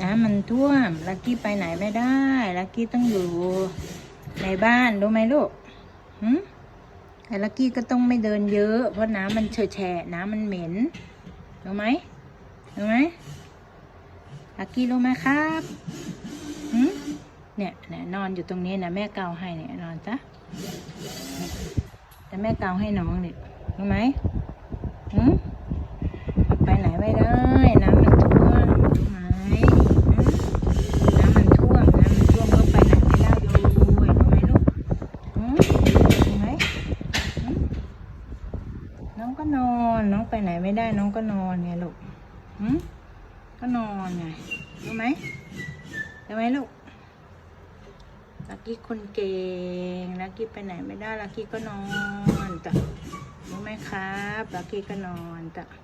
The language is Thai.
นะมันท่วม ลักกี้ไปไหนไม่ได้ ลักกี้ต้องอยู่ในบ้านรู้ไหมลูกหืมแต่ลักกี้ก็ต้องไม่เดินเยอะ เพราะน้ำมันเฉอะแฉะน้ำมันเหม็นรู้ไหมรู้ไหมลักกี้รู้ไหมครับหืมเนี่ยเนี่ยนอนอยู่ตรงนี้นะแม่เกาให้เนี่ยนอนจ้ะแต่แม่เกาให้น้องเนี่ยรู้ไหมหืมไปไหนไม่ได้ น้ำมันท่วมรู้ไหมหืมน้ำมันท่วมน้ำมันท่วมก็ไปไหนไม่ได้เลยรู้ไหมลูกหืมรู้ไหมหืม น้องก็นอน น้องไปไหนไม่ได้ น้องก็นอนไงลูกหืมก็นอนไงรู้ไหมรู้ไหมลูกลักกี้คนเก่งลักกี้ไปไหนไม่ได้ลักกี้ก็นอนจ้ะรู้ไหมครับลักกี้ก็นอนจ้ะอ่